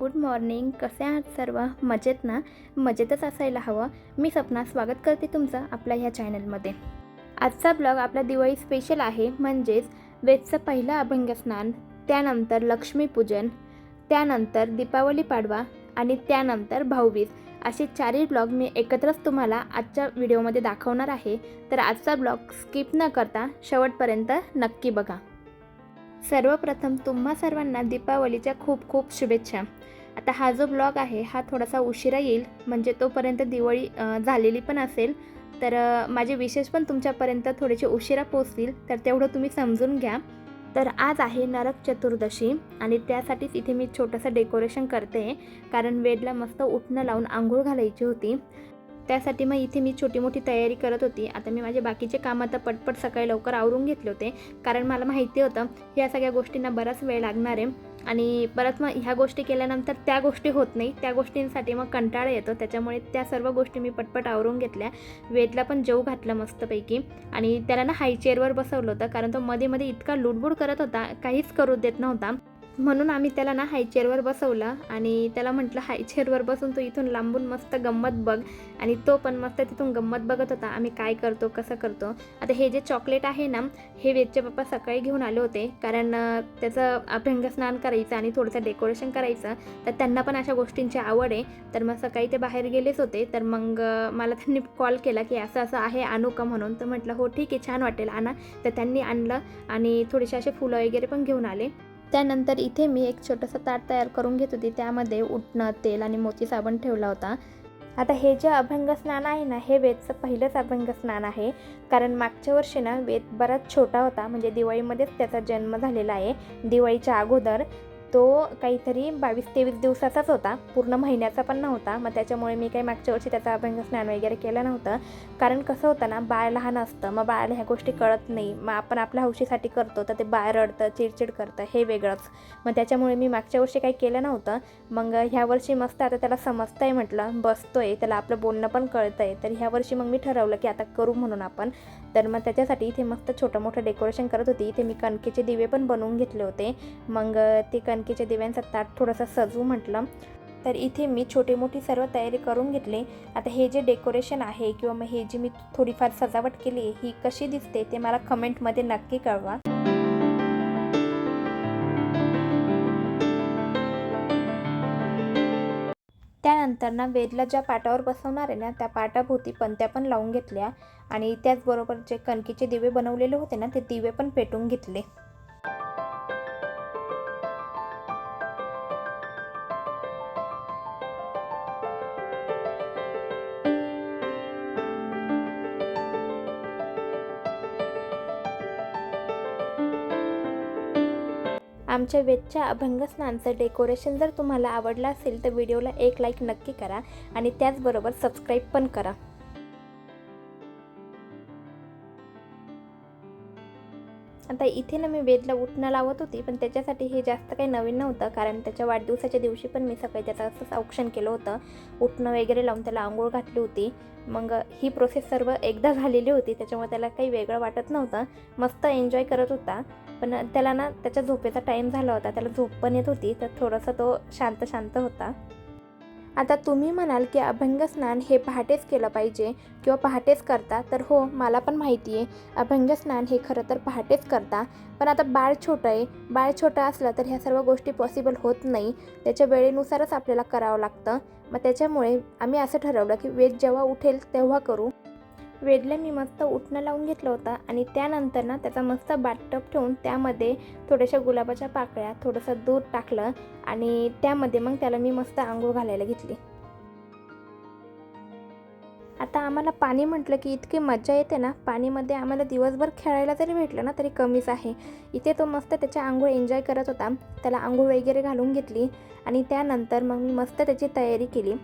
Good morning कसे आहात सर्व? मजेत ना? मजेतच असायला हवं. मी सपना स्वागत करते तुमचं आपल्या ह्या चॅनलमध्ये आजचा ब्लॉग आपला दिवाळी स्पेशल आहे. म्हणजेच वेदचं पहिलं अभंगस्नान त्यानंतर लक्ष्मीपूजन त्यानंतर दीपावली पाडवा आणि त्यानंतर भाऊबीज. असे चारही ब्लॉग मी एकत्रच तुम्हाला आजच्या व्हिडिओमध्ये दाखवणार आहे. तर आजचा ब्लॉग स्किप न करता शेवटपर्यंत नक्की बघा. सर्वप्रथम तुम्हा सर्वांना दीपावलीच्या खूप खूप शुभेच्छा. आता हा जो ब्लॉग आहे हा थोडासा उशिरा येईल. म्हणजे तोपर्यंत दिवाळी झालेली पण असेल. तर माझे विशेष पण तुमच्यापर्यंत थोडेसे उशिरा पोचतील तर तेवढं तुम्ही समजून घ्या. तर आज आहे नरक चतुर्दशी आणि त्यासाठीच इथे मी छोटंसं डेकोरेशन करते. कारण वेदला मस्त उठणं लावून आंघोळ घालायची होती. त्यासाठी मग इथे मी छोटी मोठी तयारी करत होती. आता मी माझे बाकीचे कामं आता पटपट सकाळी लवकर आवरून घेतले होते. कारण मला माहिती होतं ह्या सगळ्या गोष्टींना बराच वेळ लागणार आहे. आणि परत मग ह्या गोष्टी केल्यानंतर त्या गोष्टी होत नाही. त्या गोष्टींसाठी मग कंटाळा येतो. त्याच्यामुळे त्या सर्व गोष्टी मी पटपट आवरून घेतल्या. वेदला पण जेव घातलं मस्तपैकी. आणि त्याला ना हाय चेअरवर बसवलं होतं. कारण तो मध्ये मध्ये इतका लुडबुड करत होता. काहीच करू देत नव्हता. म्हणून आम्ही त्याला ना हायचेअरवर बसवलं आणि त्याला म्हटलं हायचेअरवर बसून तू इथून लांबून मस्त गंमत बघ. आणि तो पण मस्त तिथून गंमत बघत होता आम्ही काय करतो कसं करतो? आता हे जे चॉकलेट आहे ना हे वेदचे पप्पा सकाळी घेऊन आले होते कारण त्याचं अभ्यंगस्नान करायचं आणि थोडंसं डेकोरेशन करायचं तर त्यांना पण अशा गोष्टींची आवड आहे. तर मग सकाळी ते बाहेर गेलेच होते तर मग मला त्यांनी कॉल केला की असं असं आहे आणू का म्हणून. तर म्हटलं हो ठीक आहे छान वाटेल आणा. तर त्यांनी आणलं आणि थोडेसे असे फुलं वगैरे पण घेऊन आले. त्यानंतर इथे मी एक छोटंसं ताट तयार करून घेत होती. त्यामध्ये उठणं तेल आणि मोती साबण ठेवला होता. आता हे जे अभंग स्नान आहे ना हे वेदचं पहिलंच अभंग स्नान आहे. कारण मागच्या वर्षी ना वेद बराच छोटा होता. म्हणजे दिवाळीमध्येच त्याचा जन्म झालेला आहे. दिवाळीच्या अगोदर. तो काहीतरी बावीस तेवीस दिवसाचाच होता. पूर्ण महिन्याचा पण नव्हता. मग त्याच्यामुळे मी काही मागच्या वर्षी त्याचा अभंग स्नान वगैरे केलं नव्हतं. कारण कसं होतं ना बाळ लहान असतं. मग बाळाला ह्या गोष्टी कळत नाही. मग आपण आपल्या हौशीसाठी करतो. तर ते बाळ रडतं चिडचिड करतं. हे वेगळंच. मग त्याच्यामुळे मी मागच्या वर्षी काही केलं नव्हतं. मग ह्या वर्षी मस्त आता त्याला समजतं आहे म्हटलं. बसतो आहे त्याला आपलं बोलणं पण कळतं आहे तर ह्या वर्षी मग मी ठरवलं की आता करू म्हणून आपण. तर मग त्याच्यासाठी इथे मस्त छोटं मोठं डेकोरेशन करत होती. इथे मी कणकेचे दिवे पण बनवून घेतले होते. मग ते कणकेच्या दिव्यांचा ताट थोडासा सजवू म्हटलं. तर इथे मी छोटी मोठी सर्व तयारी करून घेतली. आता हे जे डेकोरेशन आहे किंवा मग हे जी मी थोडीफार सजावट केली ही कशी दिसते ते मला कमेंटमध्ये नक्की कळवा. त्यानंतर ना वेदला ज्या पाटावर बसवणार आहे ना त्या पाटाभोवती पणत्या पण लावून घेतल्या. आणि त्याचबरोबर जे कणकीचे दिवे बनवलेले होते ना ते दिवे पण पेटून घेतले. आमच्या वेदच्या अभंगस्नानचं डेकोरेशन जर तुम्हाला आवडलं असेल तर व्हिडिओला एक लाईक नक्की करा आणि त्याचबरोबर सबस्क्राईब पण करा. आता इथे ना मी वेदला उठणं लावत होती पण त्याच्यासाठी हे जास्त काही नवीन नव्हतं कारण त्याच्या वाढदिवसाच्या दिवशी पण मी सकाळी त्याचं असंच औक्षण केलं होतं. उठणं वगैरे लावून त्याला आंघोळ घातली होती. मग ही प्रोसेस सर्व एकदा झालेली होती त्याच्यामुळे त्याला काही वेगळं वाटत नव्हतं. मस्त एन्जॉय करत होता. पण त्याला ना त्याच्या झोपेचा टाईम झाला होता. त्याला झोप पण येत होती तर थोडंसं तो शांत शांत होता. आता तुम्ही म्हणाल की अभंग स्नान हे पहाटेच केलं पाहिजे किंवा पहाटेच करता तर हो मला पण माहिती आहे. अभंग स्नान हे खरं तर पहाटेच करता पण आता बाळ छोटं आहे. बाळ छोटं असलं तर ह्या सर्व गोष्टी पॉसिबल होत नाही. त्याच्या वेळेनुसारच आपल्याला करावं लागतं. मग त्याच्यामुळे आम्ही असं ठरवलं की वेद जेव्हा उठेल तेव्हा करू. वेदला मी मस्त उठणं लावून घेतलं होतं आणि त्यानंतर ना त्याचा मस्त बाटटप ठेवून त्यामध्ये थोड्याशा गुलाबाच्या पाकळ्या थोडंसं दूध टाकलं आणि त्यामध्ये मग त्याला मी मस्त आंघोळ घालायला घेतली. आता आम्हाला पाणी म्हटलं की इतकी मजा येते ना पाणीमध्ये आम्हाला दिवसभर खेळायला जरी भेटलं ना तरी कमीच आहे. इथे तो मस्त त्याच्या आंघोळ एन्जॉय करत होता त्याला आंघोळ वगैरे घालून घेतली आणि त्यानंतर मग मी मस्त त्याची तयारी केली.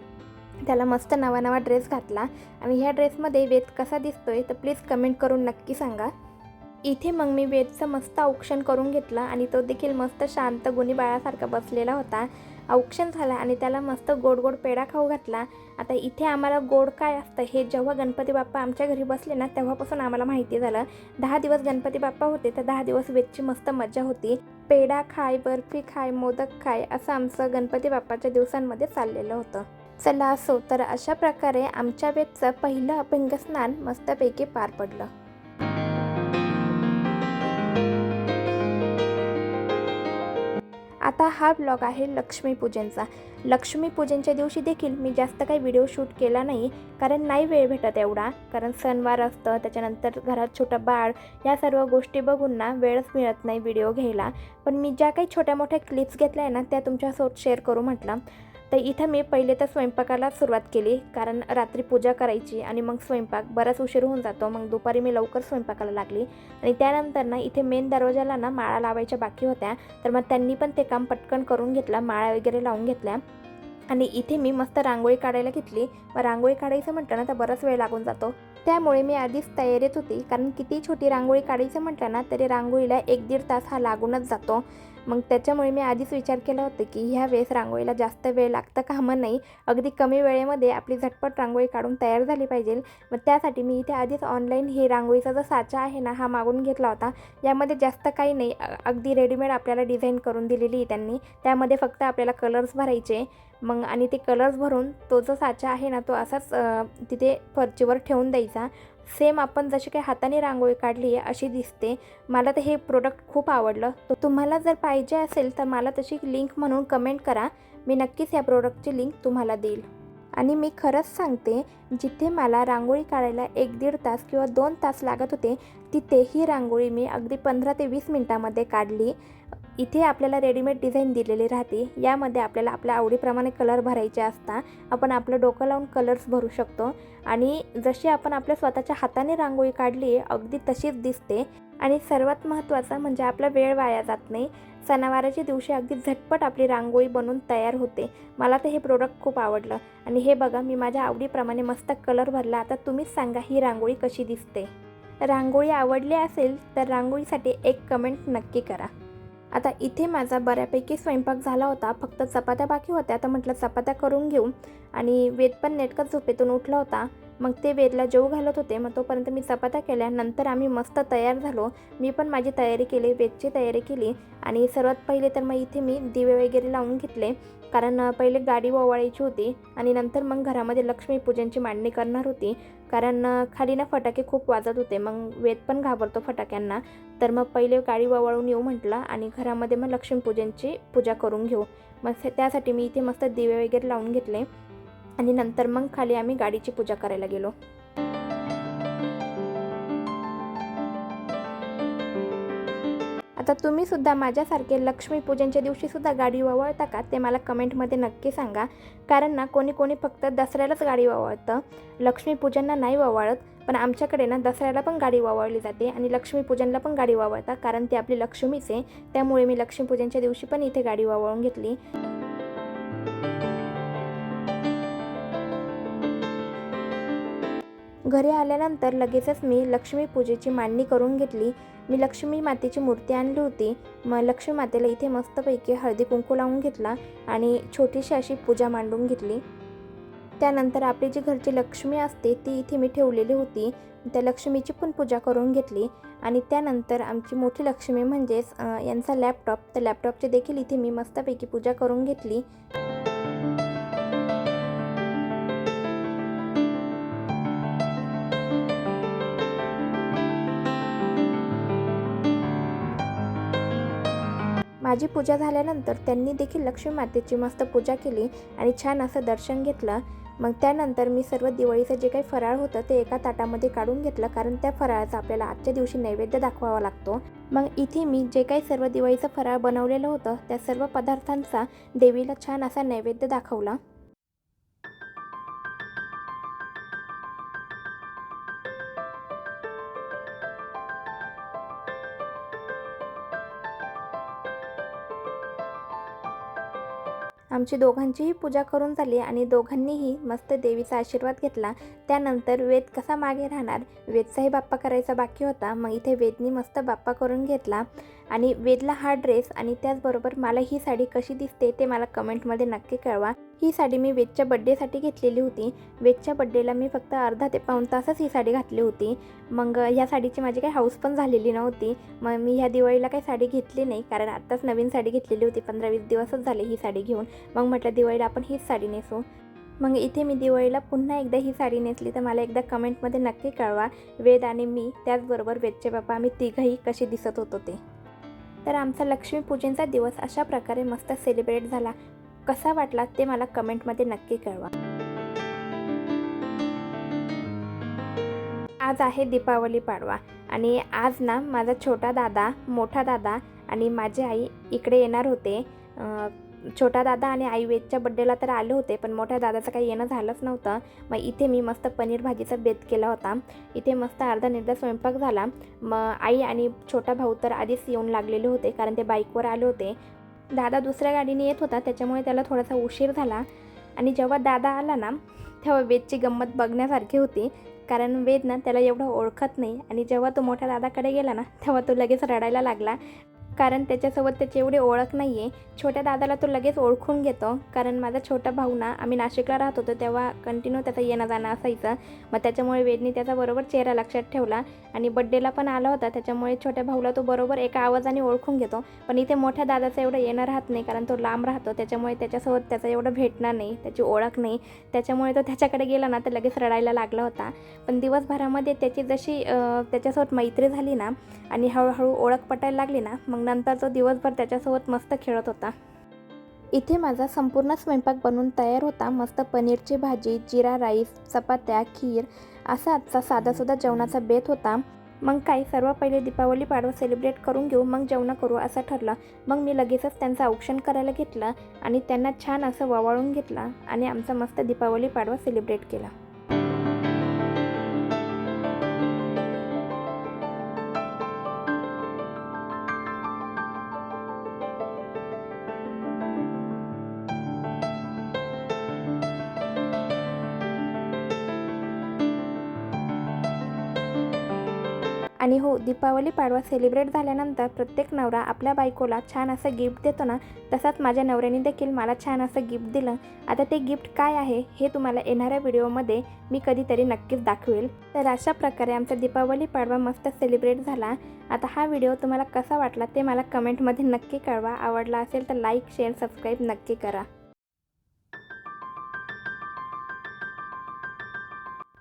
त्याला मस्त नवा नवा ड्रेस घातला. आणि ह्या ड्रेसमध्ये वेद कसा दिसतोय तर प्लीज कमेंट करून नक्की सांगा. इथे मग मी वेदचं मस्त औक्षण करून घेतलं आणि तो देखील मस्त शांत गुणी बाळासारखा बसलेला होता. औक्षण झालं आणि त्याला मस्त गोड गोड पेढा खाऊ घातला. आता इथे आम्हाला गोड काय असतं हे जेव्हा गणपती बाप्पा आमच्या घरी बसले ना तेव्हापासून आम्हाला माहिती झालं. दहा दिवस गणपती बाप्पा होते तर दहा दिवस वेदची मस्त मज्जा होती. पेढा खाय बर्फी खाय मोदक खाय असं आमचं गणपती बाप्पाच्या दिवसांमध्ये चाललेलं होतं. चला असो तर अशा प्रकारे आमच्या वेदचं पहिलं अभंगस्नान मस्तपैकी पार पडलं. आता हा ब्लॉग आहे लक्ष्मीपूजनचा लक्ष्मीपूजनच्या दिवशी देखील मी जास्त काही व्हिडिओ शूट केला नाही कारण नाही वेळ भेटत एवढा. कारण सणवार असतं त्याच्यानंतर घरात छोटं बाळ या सर्व गोष्टी बघून ना वेळच मिळत नाही व्हिडिओ घ्यायला. पण मी ज्या काही छोट्या मोठ्या क्लिप्स घेतल्या आहे ना त्या तुमच्यासोबत शेअर करू म्हटलं. तर इथं मी पहिले तर स्वयंपाकाला सुरुवात केली कारण रात्री पूजा करायची आणि मग स्वयंपाक बराच उशीर होऊन जातो मग दुपारी मी लवकर स्वयंपाकाला लागली. आणि त्यानंतर ना इथे मेन दरवाजाला ना माळा लावायच्या बाकी होत्या. तर मग त्यांनी पण ते काम पटकन करून घेतलं माळा वगैरे लावून घेतल्या. आणि इथे मी मस्त रांगोळी काढायला घेतली. मग रांगोळी काढायचं म्हटलं ना तर बराच वेळ लागून जातो. त्यामुळे मी आधीच तयारीत होती कारण किती छोटी रांगोळी काढायचं म्हटलं ना तरी रांगोळीला एक दीड तास हा लागूनच जातो. मग त्याच्यामुळे मी आधीच विचार केला होता की ह्या वेळेस रांगोळीला जास्त वेळ लागतं कामं नाही. अगदी कमी वेळेमध्ये आपली झटपट रांगोळी काढून तयार झाली पाहिजे. मग त्यासाठी मी इथे आधीच ऑनलाईन हे रांगोळीचा जो साचा आहे ना हा मागून घेतला होता. यामध्ये जास्त काही नाही. अगदी रेडीमेड आपल्याला डिझाईन करून दिलेली आहे त्यांनी. त्यामध्ये फक्त आपल्याला कलर्स भरायचे. मग आणि ते कलर्स भरून तो जो साचा आहे ना तो असाच तिथे फरचीवर ठेवून द्यायचा. सेम आपण जशी काही हाताने रांगोळी काढली आहे अशी दिसते. मला तर हे प्रोडक्ट खूप आवडलं. तर तुम्हाला जर पाहिजे असेल तर मला तशी लिंक म्हणून कमेंट करा. मी नक्कीच या प्रोडक्टची लिंक तुम्हाला देईल. आणि मी खरंच सांगते जिथे मला रांगोळी काढायला एक दीड तास किंवा दोन तास लागत होते तिथे ही रांगोळी मी अगदी पंधरा ते वीस मिनटामध्ये काढली. इथे आपल्याला रेडीमेड डिझाईन दिलेली राहते. यामध्ये आपल्याला आपल्या आवडीप्रमाणे कलर भरायचे असतात आपण आपलं डोकं लावून कलर्स भरू शकतो. आणि जशी आपण आपल्या स्वतःच्या हाताने रांगोळी काढली अगदी तशीच दिसते. आणि सर्वात महत्त्वाचं म्हणजे आपला वेळ वाया जात नाही. सणावाराच्या दिवशी अगदी झटपट आपली रांगोळी बनून तयार होते. मला तर हे प्रोडक्ट खूप आवडलं. आणि हे बघा मी माझ्या आवडीप्रमाणे मस्त कलर भरला. आता तुम्हीच सांगा ही रांगोळी कशी दिसते? रांगोळी आवडली असेल तर रांगोळीसाठी एक कमेंट नक्की करा. आता इथे माझा बऱ्यापैकी स्वयंपाक झाला होता. फक्त चपात्या बाकी होत्या. तर म्हटलं चपात्या करून घेऊ. आणि वेद पण नेटकंच झोपेतून उठला होता. मग ते वेदला जेऊ घालत होते. मग तोपर्यंत मी चपात्या केल्या. नंतर आम्ही मस्त तयार झालो. मी पण माझी तयारी केली वेदची तयारी केली. आणि सर्वात पहिले तर मग इथे मी दिवे वगैरे लावून घेतले. कारण पहिले गाडी ओवाळायची होती. आणि नंतर मग घरामध्ये लक्ष्मीपूजनची मांडणी करणार होती. कारण खाली ना फटाके खूप वाजत होते. मग वेद पण घाबरतो फटाक्यांना. तर मग पहिले गाडी ओवाळून येऊ म्हटलं. आणि घरामध्ये मग लक्ष्मीपूजनची पूजा करून घेऊ. मग त्यासाठी मी इथे मस्त दिवे वगैरे लावून घेतले. आणि नंतर मग खाली आम्ही गाडीची पूजा करायला गेलो. आता तुम्ही सुद्धा माझ्यासारखे लक्ष्मीपूजनच्या दिवशी सुद्धा गाडी वावळता का ते मला कमेंटमध्ये नक्की सांगा. कारण ना कोणी कोणी फक्त दसऱ्यालाच गाडी वळतं लक्ष्मीपूजनला नाही वावळत पण आमच्याकडे ना दसऱ्याला पण गाडी वावळली जाते आणि लक्ष्मीपूजनला पण गाडी ववाळतात कारण ती आपली लक्ष्मीच आहे. त्यामुळे मी लक्ष्मीपूजनच्या दिवशी पण इथे गाडी वावळून घेतली. घरी आल्यानंतर लगेचच मी लक्ष्मीपूजेची मांडणी करून घेतली. मी लक्ष्मी मातेची मूर्ती आणली होती. मग लक्ष्मी मातेला इथे मस्तपैकी हळदी कुंकू लावून घेतला आणि छोटीशी अशी पूजा मांडून घेतली. त्यानंतर आपली जी घरची लक्ष्मी असते ती इथे मी ठेवलेली होती. त्या लक्ष्मीची पण पूजा करून घेतली आणि त्यानंतर आमची मोठी लक्ष्मी म्हणजेच यांचा लॅपटॉप तर लॅपटॉपची देखील इथे मी मस्तपैकी पूजा करून घेतली. माझी पूजा झाल्यानंतर त्यांनी देखील लक्ष्मी मातेची मस्त पूजा केली आणि छान असं दर्शन घेतलं. मग त्यानंतर मी सर्व दिवाळीचं जे काही फराळ होतं ते एका ताटामध्ये काढून घेतलं कारण त्या फराळाचा आपल्याला आजच्या दिवशी नैवेद्य दाखवावा लागतो. मग इथे मी जे काही सर्व दिवाळीचं फराळ बनवलेलं होतं त्या सर्व पदार्थांचा देवीला छान असा नैवेद्य दाखवला. आमची दोघांचीही पूजा करून झाली आणि दोघांनीही मस्त देवीचा आशीर्वाद घेतला. त्यानंतर वेद कसा मागे राहणार? वेदचाही बाप्पा करायचा बाकी होता. मग इथे वेदनी मस्त बाप्पा करून घेतला. आणि वेदला हा ड्रेस आणि त्याचबरोबर मला ही साडी कशी दिसते ते मला कमेंटमध्ये नक्की कळवा. ही साडी मी वेदच्या बड्डेसाठी घेतलेली होती. वेदच्या बड्डेला मी फक्त अर्धा ते पाऊण तासच ही साडी घातली होती. मग ह्या साडीची माझी काही हाऊस पण झालेली नव्हती. मग मी ह्या दिवाळीला काही साडी घेतली नाही कारण आत्ताच नवीन साडी घेतलेली होती. पंधरा वीस दिवसच झाले ही साडी घेऊन. मग म्हटलं दिवाळीला आपण हीच साडी नेसू. मग इथे मी दिवाळीला पुन्हा एकदा ही साडी नेसली. तर मला एकदा कमेंटमध्ये नक्की कळवा. वेद आणि मी त्याचबरोबर वेदचे बाप्पा आम्ही तिघंही कसे दिसत होतो ते. तर आमचा लक्ष्मीपूजनचा दिवस अशा प्रकारे मस्त सेलिब्रेट झाला. कसा वाटला ते मला कमेंटमध्ये नक्की कळवा. आज आहे दीपावली पाडवा आणि आज ना माझा छोटा दादा मोठा दादा आणि माझी आई इकडे येणार होते. छोटा दादा आणि आई वेदच्या बड्डेला तर आले होते पण मोठ्या दादाचं काही येणं झालंच नव्हतं. मग इथे मी मस्त पनीर भाजीचा बेत केला होता. इथे मस्त अर्धा निर्धा स्वयंपाक झाला. मग आई आणि छोटा भाऊ तर आधीच येऊन लागलेले होते कारण ते बाईकवर आले होते. दादा दुसऱ्या गाडीने येत होता त्याच्यामुळे त्याला थोडासा उशीर झाला. आणि जेव्हा दादा आला ना तेव्हा वेदची गंमत बघण्यासारखी होती. कारण वेद ना त्याला एवढं ओळखत नाही. आणि जेव्हा तो मोठ्या दादाकडे गेला ना तेव्हा तो लगेच रडायला लागला. कारण त्याच्यासोबत त्याची एवढी ओळख नाही आहे छोट्या दादाला तो लगेच ओळखून घेतो. कारण माझा छोटा भाऊ ना आम्ही नाशिकला राहत होतो तेव्हा कंटिन्यू त्याचा येणं जाणं असायचं. मग त्याच्यामुळे वेदनी त्याचा बरोबर चेहरा लक्षात ठेवला. आणि बड्डेला पण आला होता. त्याच्यामुळे छोट्या भाऊला तो बरोबर एका आवाजाने ओळखून घेतो. पण इथे मोठ्या दादाचं एवढं येणं राहत नाही. कारण तो लांब राहतो. त्याच्यामुळे त्याच्यासोबत त्याचं एवढं भेटणार नाही. त्याची ओळख नाही. त्याच्यामुळे तो त्याच्याकडे गेला ना तर लगेच रडायला लागला होता. पण दिवसभरामध्ये त्याची जशी त्याच्यासोबत मैत्री झाली ना आणि हळूहळू ओळख पटायला लागली ना मग नंतर तो दिवसभर त्याच्यासोबत मस्त खेळत होता. इथे माझा संपूर्ण स्वयंपाक बनून तयार होता. मस्त पनीरची भाजी जिरा राईस चपात्या खीर असा आजचा साधासुद्धा जेवणाचा बेत होता. मग काय सर्व पहिले दीपावली पाडवा सेलिब्रेट करून घेऊ मग जेवण करू असं ठरलं. मग मी लगेचच त्यांचं औक्षण करायला घेतलं आणि त्यांना छान असं ववाळून घेतलं आणि आमचा मस्त दीपावली पाडवा सेलिब्रेट केला. आणि हो दीपावली पाडवा सेलिब्रेट झाल्यानंतर प्रत्येक नवरा आपल्या बायकोला छान असं गिफ्ट देतो ना तसाच माझ्या नवऱ्याने देखील मला छान असं गिफ्ट दिलं. आता ते गिफ्ट काय आहे हे तुम्हाला येणाऱ्या व्हिडिओमध्ये मी कधीतरी नक्कीच दाखवेल. तर अशा प्रकारे आमचा दीपावली पाडवा मस्त सेलिब्रेट झाला. आता हा व्हिडिओ तुम्हाला कसा वाटला ते मला कमेंटमध्ये नक्की कळवा. आवडला असेल तर लाईक शेअर सबस्क्राईब नक्की करा.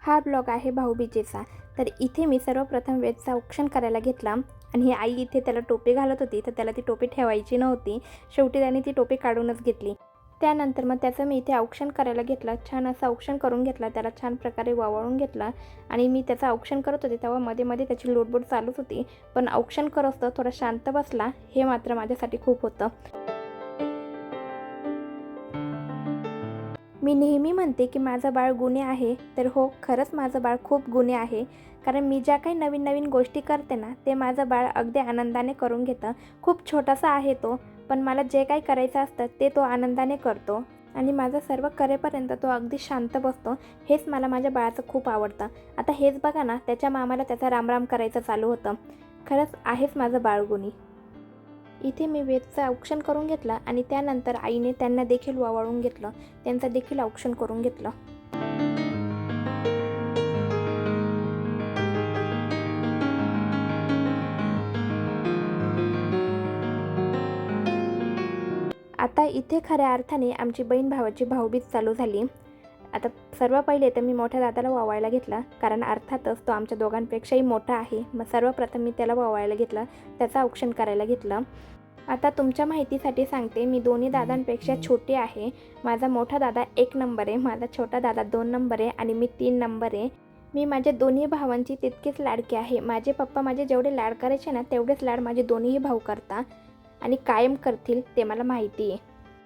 हा ब्लॉग आहे भाऊबीजेचा. तर इथे मी सर्वप्रथम वेदचा औक्षण करायला घेतला आणि ही आई इथे त्याला टोपी घालत होती तर त्याला ती टोपी ठेवायची नव्हती. शेवटी त्याने ती टोपी काढूनच घेतली. त्यानंतर मग त्याचं मी इथे औक्षण करायला घेतलं. छान असं औक्षण करून घेतलं त्याला छान प्रकारे वावळून घेतला आणि मी त्याचं औक्षण करत होते तेव्हा मध्ये मध्ये त्याची लोटबोट चालूच होती. पण औक्षण करत असतं थोडा शांत बसला हे मात्र माझ्यासाठी खूप होतं. मी नेहमी म्हणते की माझं बाळ गुन्हे आहे तर हो खरंच माझं बाळ खूप गुन्हे आहे. कारण मी ज्या काही नवीन नवीन गोष्टी करते ना ते माझं बाळ अगदी आनंदाने करून घेतं. खूप छोटासा आहे तो पण मला जे काही करायचं असतं ते तो आनंदाने करतो. आणि माझं सर्व करेपर्यंत तो अगदी शांत बसतो. हेच मला माझ्या बाळाचं खूप आवडतं. आता हेच बघा ना त्याच्या मामाला त्याचा रामराम करायचं चालू होतं. खरंच आहेच माझं बाळगुणी इथे मी वेदचा औक्षण करून घेतलं आणि त्यानंतर आईने त्यांना देखील वावळून घेतलं. त्यांचं देखील औक्षण करून घेतलं. आता इथे खऱ्या अर्थाने आमची बहीण भावाची भाऊबीज चालू झाली. आता सर्व पहिले तर मी मोठ्या दादाला वावायला घेतला कारण अर्थातच तो आमच्या दोघांपेक्षाही मोठा आहे. मग सर्वप्रथम मी त्याला वावायला घेतलं त्याचं औक्षण करायला घेतलं. आता तुमच्या माहितीसाठी सांगते मी दोन्ही दादांपेक्षा छोटी आहे. माझा मोठा दादा एक नंबर आहे माझा छोटा दादा दोन नंबर आहे आणि मी तीन नंबर आहे. मी माझ्या दोन्ही भावांची तितकीच लाडकी आहे. माझे पप्पा माझे जेवढे लाड करायचे ना तेवढेच लाड माझे दोन्ही भाऊ करता आणि कायम करतील ते मला माहिती आहे.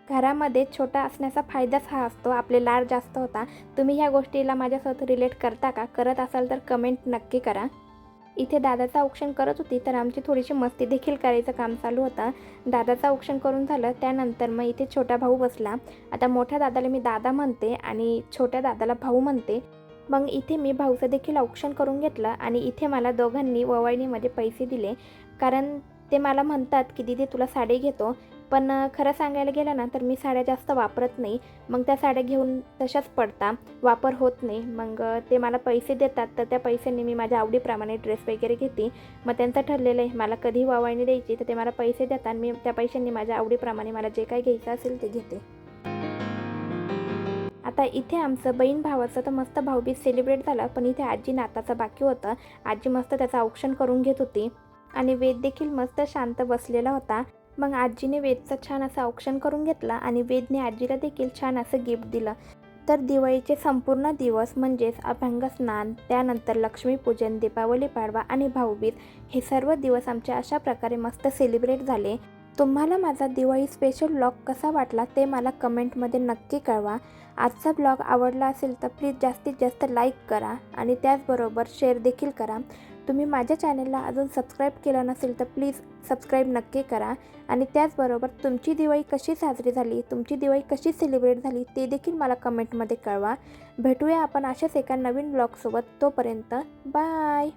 घरामध्ये छोटा असण्याचा फायदाच हा असतो. आपले लाड जास्त होता. तुम्ही ह्या गोष्टीला माझ्यासोबत रिलेट करता का? करत असाल तर कमेंट नक्की करा. इथे दादाचं औक्षण करत होती तर आमची थोडीशी मस्ती देखील करायचं काम चालू होतं. दादाचं औक्षण करून झालं त्यानंतर मग इथे छोटा भाऊ बसला. आता मोठ्या दादाला मी दादा म्हणते आणि छोट्या दादाला भाऊ म्हणते. मग इथे मी भाऊचं देखील औक्षण करून घेतलं आणि इथे मला दोघांनी ववाळणीमध्ये पैसे दिले. कारण ते मला म्हणतात की दीदी तुला साडी घेतो. पण खरं सांगायला गेलं ना तर मी साड्या जास्त वापरत नाही. मग त्या साड्या घेऊन तशाच पडता वापर होत नाही. मग ते मला पैसे देतात. तर त्या पैशांनी मी माझ्या आवडीप्रमाणे ड्रेस वगैरे घेते. मग त्यांचं ठरलेलं आहे. मला कधी वावळणी द्यायची तर ते मला पैसे देतात. मी त्या पैशांनी माझ्या आवडीप्रमाणे मला जे काही घ्यायचं असेल ते घेते. आता इथे आमचं बहीण भावाचं तर मस्त भाऊबीज सेलिब्रेट झालं. पण इथे आजी नाताचं बाकी होतं. आजी मस्त त्याचं औक्षण करून घेत होती. आणि वेद देखील मस्त शांत बसलेला होता. मग आजीने वेदचं छान असं औक्षण करून घेतला आणि वेदने आजीला देखील छान असं गिफ्ट दिलं. तर दिवाळीचे संपूर्ण दिवस म्हणजेच अभंग स्नान त्यानंतर लक्ष्मीपूजन दीपावली पाडवा आणि भाऊबीज हे सर्व दिवस आमच्या अशा प्रकारे मस्त सेलिब्रेट झाले. तुम्हाला माझा दिवाळी स्पेशल ब्लॉग कसा वाटला ते मला कमेंटमध्ये नक्की कळवा. आजचा ब्लॉग आवडला असेल तर प्लीज जास्तीत जास्त लाईक करा आणि त्याचबरोबर शेअर देखील करा. तुम्ही माझ्या चॅनलला अजून सबस्क्राईब केलं नसेल तर प्लीज सबस्क्राईब नक्की करा. आणि त्याचबरोबर तुमची दिवाळी कशी साजरी झाली तुमची दिवाळी कशी सेलिब्रेट झाली ते देखील मला कमेंटमध्ये कळवा. भेटूया आपण अशाच एका नवीन ब्लॉगसोबत तोपर्यंत बाय